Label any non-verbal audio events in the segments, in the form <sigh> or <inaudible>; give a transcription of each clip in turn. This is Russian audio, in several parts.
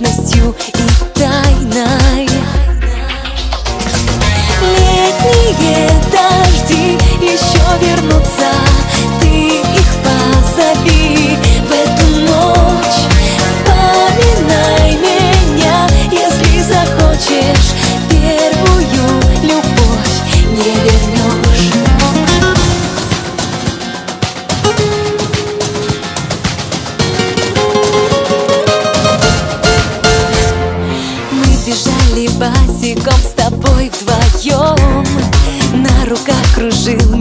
Беспечностью и тайной. Летние дожди еще вернутся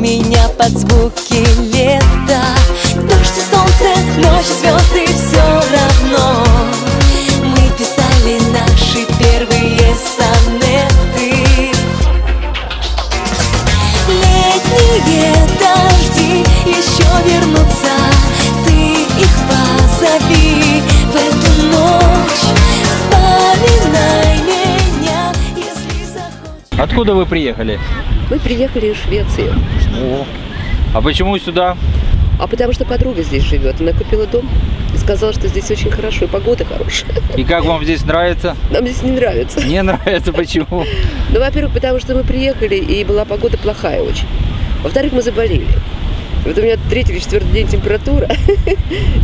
меня под звуки лета. Дождь и солнце, ночь и звезды, все равно. Мы писали наши первые сонеты. Летние дожди еще вернутся. Ты их позови в эту ночь. Вспоминай меня, если захочешь. Откуда вы приехали? Мы приехали из Швеции. О. А почему сюда? А потому что подруга здесь живет. Она купила дом и сказала, что здесь очень хорошо, и погода хорошая. И как вам здесь нравится? Нам здесь не нравится. Не нравится, почему? Ну, во-первых, потому что мы приехали, и была погода плохая очень. Во-вторых, мы заболели. Вот у меня третий или четвертый день температура,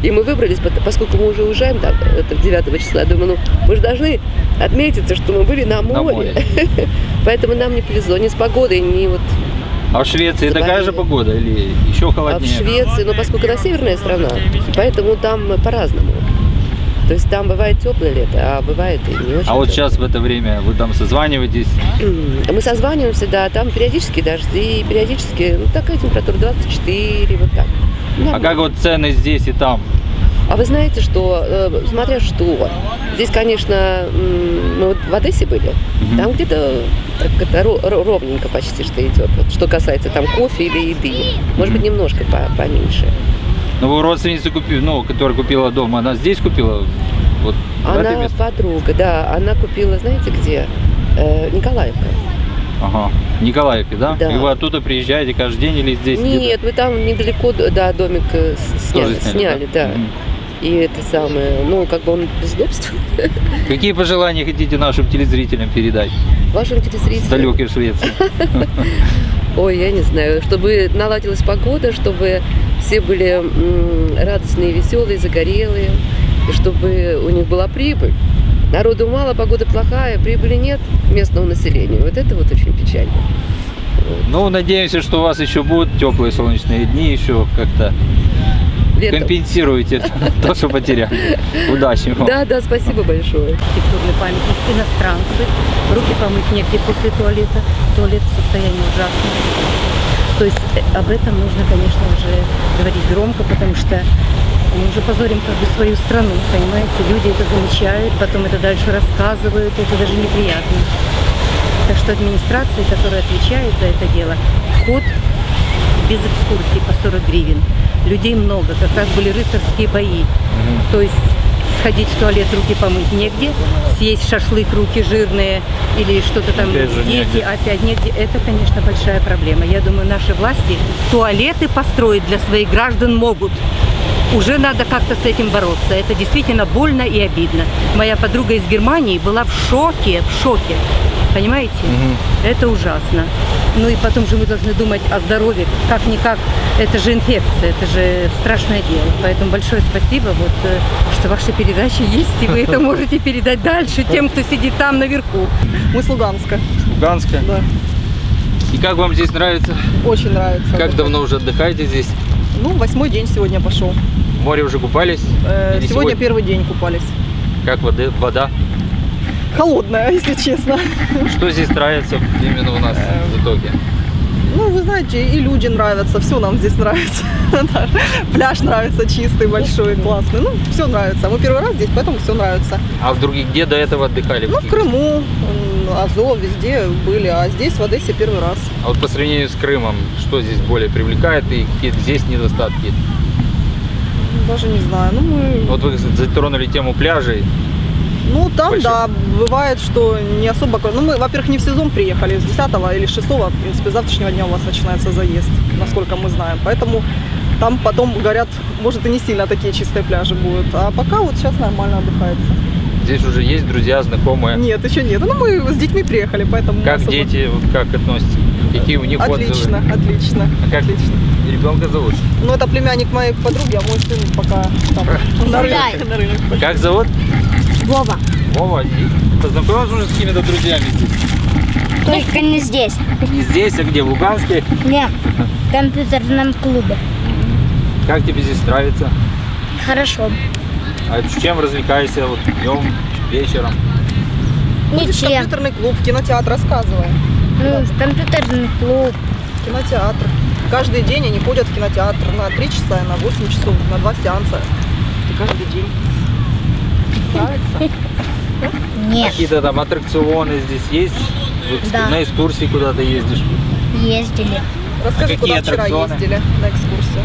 и мы выбрались, поскольку мы уже уезжаем там, это 9 числа, я думаю, ну, мы же должны отметиться, что мы были на море. На море. Поэтому нам не повезло ни с погодой, ни вот А в Швеции такая же погода или еще А в холоднее? Швеции, ну поскольку она северная страна, поэтому там по-разному. То есть там бывает теплое лето, а бывает и не очень. А вот сейчас в это время вы там созваниваетесь? Мы созваниваемся, да, там периодически дожди, периодически, ну такая температура 24, вот так. А Нормально. как вот цены здесь и там? А вы знаете, что, э, смотря что, здесь, конечно, мы вот в Одессе были, Мгм. там где-то так это ро- ро- ровненько почти что идет, вот, что касается там кофе или еды. Может быть, немножко по- поменьше. Ну, вы родственницу купили, ну, которая купила дом, она здесь купила? Вот Она подруга, да, она купила, знаете где? Э, Николаевка. Ага. Николаевке, да? Да. И вы оттуда приезжаете каждый день или здесь Нет, мы там недалеко, да, домик сняли, Тоже сняли, да. Мгм. И это самое, ну, как бы он без удобств. <laughs> Какие пожелания хотите нашим телезрителям передать Вашим с телезрителям. далекой Швеции? <laughs> Ой, я не знаю, чтобы наладилась погода, чтобы все были радостные, веселые, загорелые, и чтобы у них была прибыль. Народу мало, погода плохая, прибыли нет местного населения. Вот это вот очень печально. Ну, надеемся, что у вас еще будут теплые солнечные дни, еще как-то Летом. компенсируете <laughs> то, что потеряли. Удачи вам. Да, да, спасибо большое. архитектурный памятник, иностранцы, руки помыть негде после туалета, туалет в состоянии ужасном. То есть э, об этом нужно, конечно, уже говорить громко, потому что мы уже позорим как бы свою страну, понимаете, люди это замечают, потом это дальше рассказывают, это даже неприятно. Так что администрация, которая отвечает за это дело, вход без экскурсии по 40 гривен. Людей много, как раз были рыцарские бои. То есть сходить в туалет, руки помыть негде, съесть шашлык, руки жирные или что-то там, Опять же дети, негде. опять негде. Это, конечно, большая проблема. Я думаю, наши власти туалеты построить для своих граждан могут. Уже надо как-то с этим бороться. Это действительно больно и обидно. Моя подруга из Германии была в шоке, в шоке. Понимаете? Это ужасно. Ну и потом же мы должны думать о здоровье. Как-никак, это же инфекция, это же страшное дело. Поэтому большое спасибо, вот, э, что ваши передачи есть, и вы это <laughs> можете передать дальше тем, кто сидит там наверху. Мы с Луганска. Луганска. Да. И как вам здесь нравится? Очень нравится. Как давно уже отдыхаете здесь? Ну, восьмой день сегодня пошел. В море уже купались? Э, Или сегодня первый день купались. Как воды, вода? Холодная, <laughs> если честно. Что здесь нравится именно у нас в итоге? Ну, вы знаете, и люди нравятся, все нам здесь нравится. <laughs> Пляж нравится чистый, большой, классный. Ну, все нравится. Мы первый раз здесь, поэтому все нравится. А в других где до этого отдыхали? Ну, в Крыму, Азов, везде были, а здесь в Одессе первый раз. А вот по сравнению с Крымом, что здесь более привлекает и какие здесь недостатки? Даже не знаю. Ну, мы... Вот вы затронули тему пляжей. Ну, там, Больше? да, бывает, что не особо... Ну, мы, во-первых, не в сезон приехали, с 10 или 6, в принципе, завтрашнего дня у вас начинается заезд, насколько мы знаем. Поэтому там потом, говорят, может и не сильно такие чистые пляжи будут. А пока вот сейчас нормально отдыхается. Здесь уже есть друзья, знакомые. Нет, еще нет. Ну, мы с детьми приехали, поэтому... Как особо- дети, вот как относятся? Какие у них Отлично, отзывы? отлично. А как Отлично. ребенка зовут? Ну, это племянник моей подруги, а мой сын пока там <laughs> на рынок. На рынок. Как зовут? Вова. Вова. И Познакомился уже с какими-то друзьями здесь? Только не здесь. Не здесь, а где? В Луганске? Не, в компьютерном клубе. Как тебе здесь нравится? Хорошо. А чем развлекаешься вот днем, вечером? Ходишь в Ничем. компьютерный клуб, в кинотеатр, рассказывай. Ну, компьютерный клуб. Кинотеатр. Каждый день они ходят в кинотеатр на 3 часа, на 8 часов, на 2 сеанса. И каждый день. Нравится? Нет, Какие-то там аттракционы здесь есть? Да. На экскурсии куда ты ездишь? ездили. Расскажи, А какие куда вчера аттракционы? ездили на экскурсию.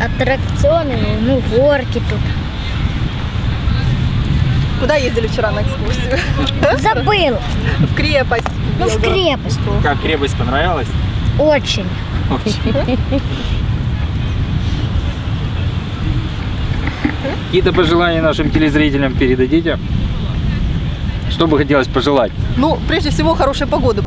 Аттракционы, ну, горки тут. Куда ездили вчера на экскурсию? Забыл. В крепость. Ну, в крепость. Как крепость понравилась? Очень. <laughs> Какие-то пожелания нашим телезрителям передадите? Что бы хотелось пожелать? Ну, прежде всего, хорошей погоды.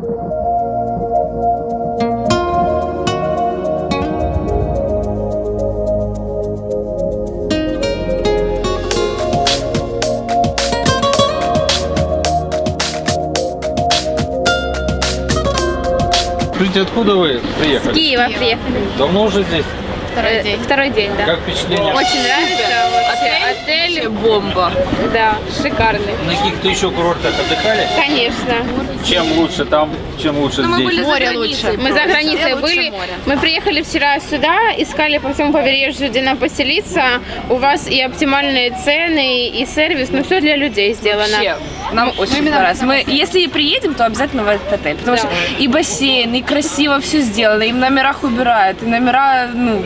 Скажите, откуда вы приехали? Киева приехали. Давно уже здесь? Второй день. Второй день, да. Как впечатление? Очень нравится. Отель, отель бомба. Да, шикарный. На каких-то еще курортах отдыхали? Конечно. Чем лучше там, чем лучше здесь? Море лучше. Мы за границей были. Мы приехали вчера сюда, искали по всему побережью, где нам поселиться. У вас и оптимальные цены, и сервис, ну все для людей сделано. Вообще, нам очень понравилось. Мы, если и приедем, то обязательно в этот отель. Потому Да. что и бассейн, и красиво все сделано, и в номерах убирают, и номера, ну,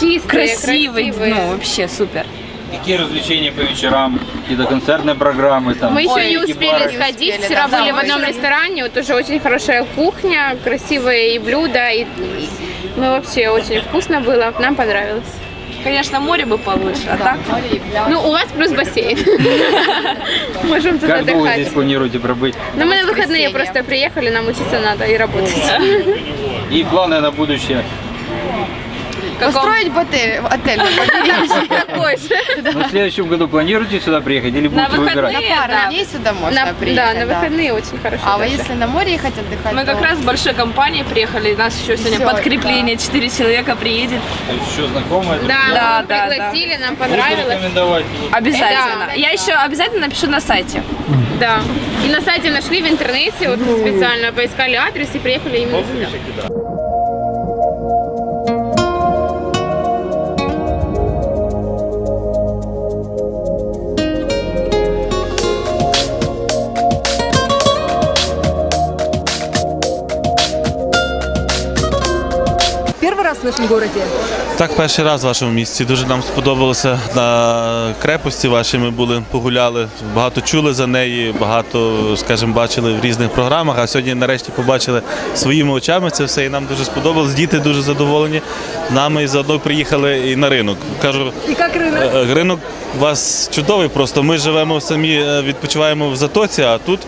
Чистые, красивые, красивые. ну, вообще супер. Какие развлечения по вечерам? Какие-то концертные программы там? Мы еще не успели бары? сходить. Вчера были в одном ресторане, вот уже очень хорошая кухня, красивые и блюда, и, и- ну вообще очень вкусно было, нам понравилось. Конечно, море бы получше, а так? Ну, у вас плюс бассейн. <laughs> Можем тут Как долго отдыхать. здесь планируете пробыть? Но мы на выходные просто приехали, нам учиться надо и работать. И планы на будущее? Построить отель, отель Такой же. Ну, в следующем году планируете сюда приехать или На будете выбирать? выходные, да. дней сюда можно На- приехать. Да, на выходные очень хорошо. А даже. если на море ехать отдыхать? Мы как раз с большой компанией приехали, нас еще сегодня подкрепление, четыре человека приедет. То есть еще знакомые? Да, Да, да, пригласили, нам понравилось. рекомендовать. Обязательно. Я еще обязательно напишу на сайте. Да. И на сайте нашли в интернете, вот специально поискали адрес и приехали именно сюда. Раз в нашем городе? Так, перший раз в вашому місті. Дуже нам сподобалося на крепості вашій. Ми були, погуляли, багато чули за неї, багато, скажімо, бачили в різних програмах. А сьогодні нарешті побачили своїми очами це все, і нам дуже сподобалось. Діти дуже задоволені нами і заодно приїхали і на ринок. Кажу, И как рынок? е, ринок у вас чудовий. Просто ми живемо самі, е, відпочиваємо в затоці, а тут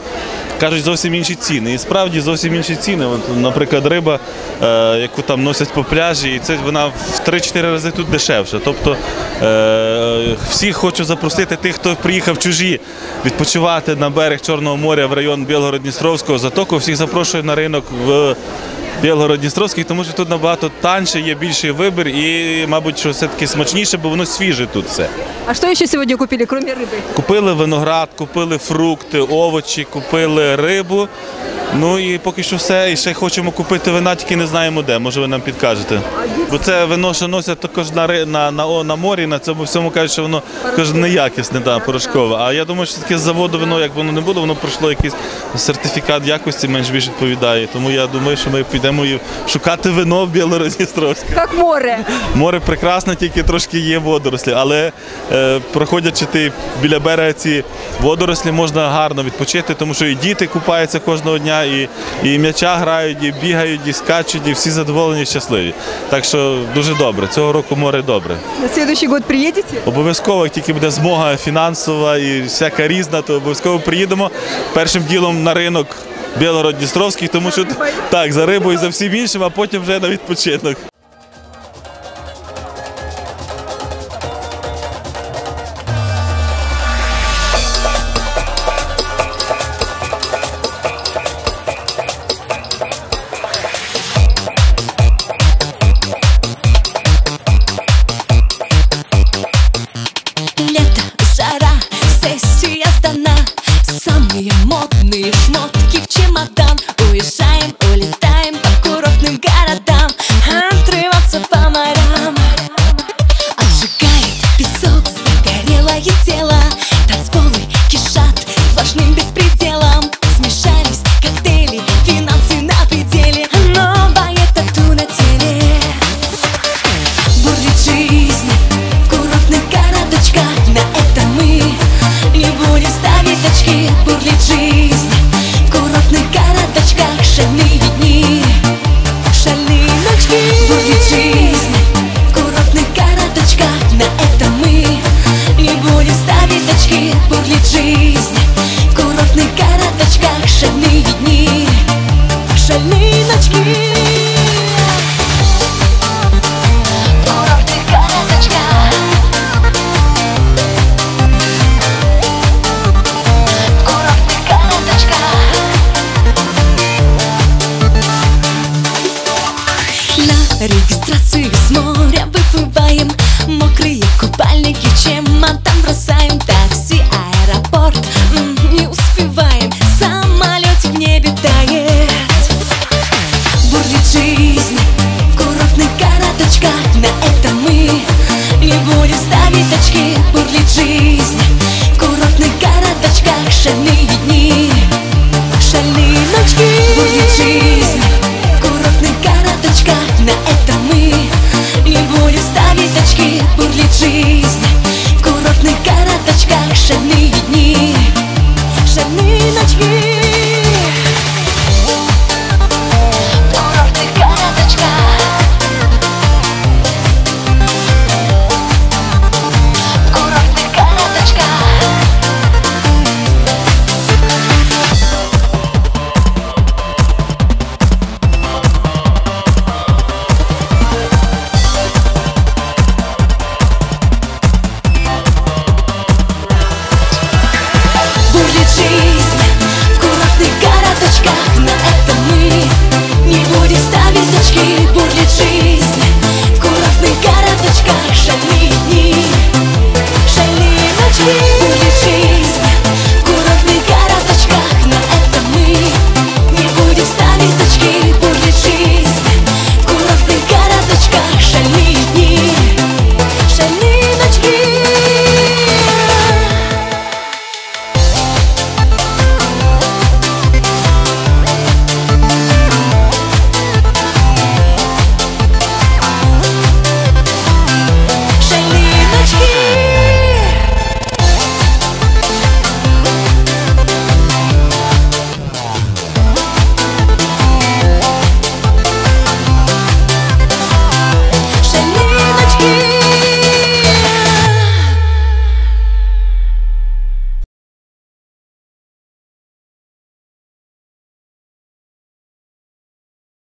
кажуть зовсім інші ціни. І справді зовсім інші ціни. От, наприклад, риба, е, яку там носять по пляжі, і це вона в 3-4 рази тут дешевша. Тобто е, всіх хочу запросити тих, хто приїхав чужі відпочивати на берег Чорного моря в район Білгород-Дністровського затоку. Всіх запрошую на ринок в Білгород-Дністровський, тому що тут набагато танше, є більший вибір і, мабуть, що все-таки смачніше, бо воно свіже тут все. А що ще сьогодні купили, крім риби? Купили виноград, купили фрукти, овочі, купили рибу. Ну і поки що все. І ще хочемо купити вина, тільки не знаємо де. Може ви нам підкажете. Бо це вино, що носять також на, на, на, на морі, на цьому всьому кажуть, що воно також неякісне, да, порошкове. А я думаю, що таке з заводу вино, як воно не було, воно пройшло якийсь сертифікат якості, менш більш відповідає. Тому я думаю, що ми підемо і шукати вино в Білородністровську. Как море. Море прекрасне, тільки трошки є водорослі, але е, проходячи ти біля берега ці водорослі, можна гарно відпочити, тому що і діти купаються кожного дня, і, і м'яча грають, і бігають, і скачуть, і всі задоволені, і щасливі. Так що дуже добре. Цього року море добре. На наступний год приїдете? Обов'язково, як тільки буде змога фінансова і всяка різна, то обов'язково приїдемо першим ділом на ринок. Білород-Дністровський, тому що так, за рибою, за всім іншим, а потім вже на відпочинок.